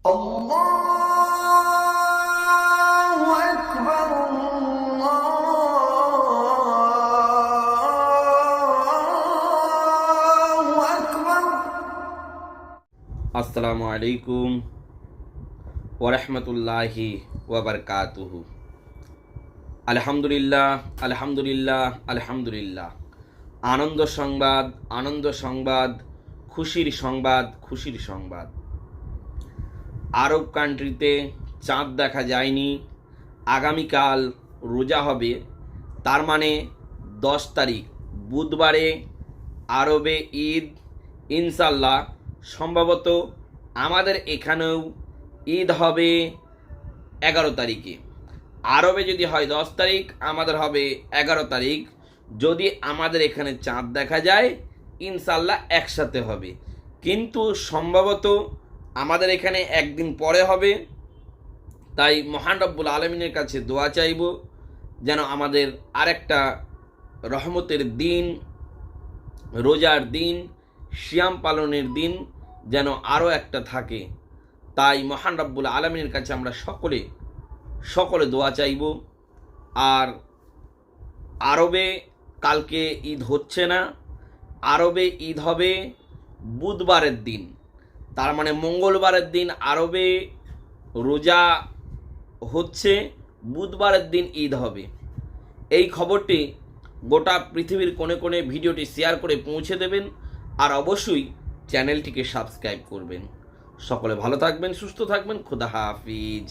আসসালামু আলাইকুম ওরহমতুল্লাহি ওবরকাতুহু আলহামদুলিল্লাহ আলহামদুলিল্লাহ আলহামদুলিল্লাহ আনন্দ সংবাদ আনন্দ সংবাদ খুশির সংবাদ খুশির সংবাদ আরব কান্ট্রিতে চাঁদ দেখা যায়নি। আগামীকাল রোজা হবে। তার মানে দশ তারিখ। বুধবারে আরবে ঈদ ইনশাল্লাহ সম্ভবত আমাদের এখানেও ঈদ হবে এগারো তারিখে। আরবে যদি হয় দশ তারিখ, আমাদের হবে এগারো তারিখ। যদি আমাদের এখানে চাঁদ দেখা যায় ইনশাল্লাহ একসাথে হবে। কিন্তু সম্ভবত আমাদের এখানে একদিন পরে হবে। তাই মহান রব্বুল আলমিনের কাছে দোয়া চাইব, যেন আমাদের আরেকটা রহমতের দিন, রোজার দিন শিয়াম পালনের দিন যেন আরও একটা থাকে। তাই মহান রব্বুল আলমিনের কাছে আমরা সকলে সকলে দোয়া চাইব। আর আরবে কালকে ঈদ হচ্ছে না, আরবে ঈদ হবে বুধবারের দিন। তার মানে মঙ্গলবারের দিন আরবে রোজা হচ্ছে, বুধবারের দিন ঈদ হবে। এই খবরটি গোটা পৃথিবীর কোণে কোণে ভিডিওটি শেয়ার করে পৌঁছে দেবেন আর অবশ্যই চ্যানেলটিকে সাবস্ক্রাইব করবেন। সকলে ভালো থাকবেন, সুস্থ থাকবেন, খুদা হাফিজ।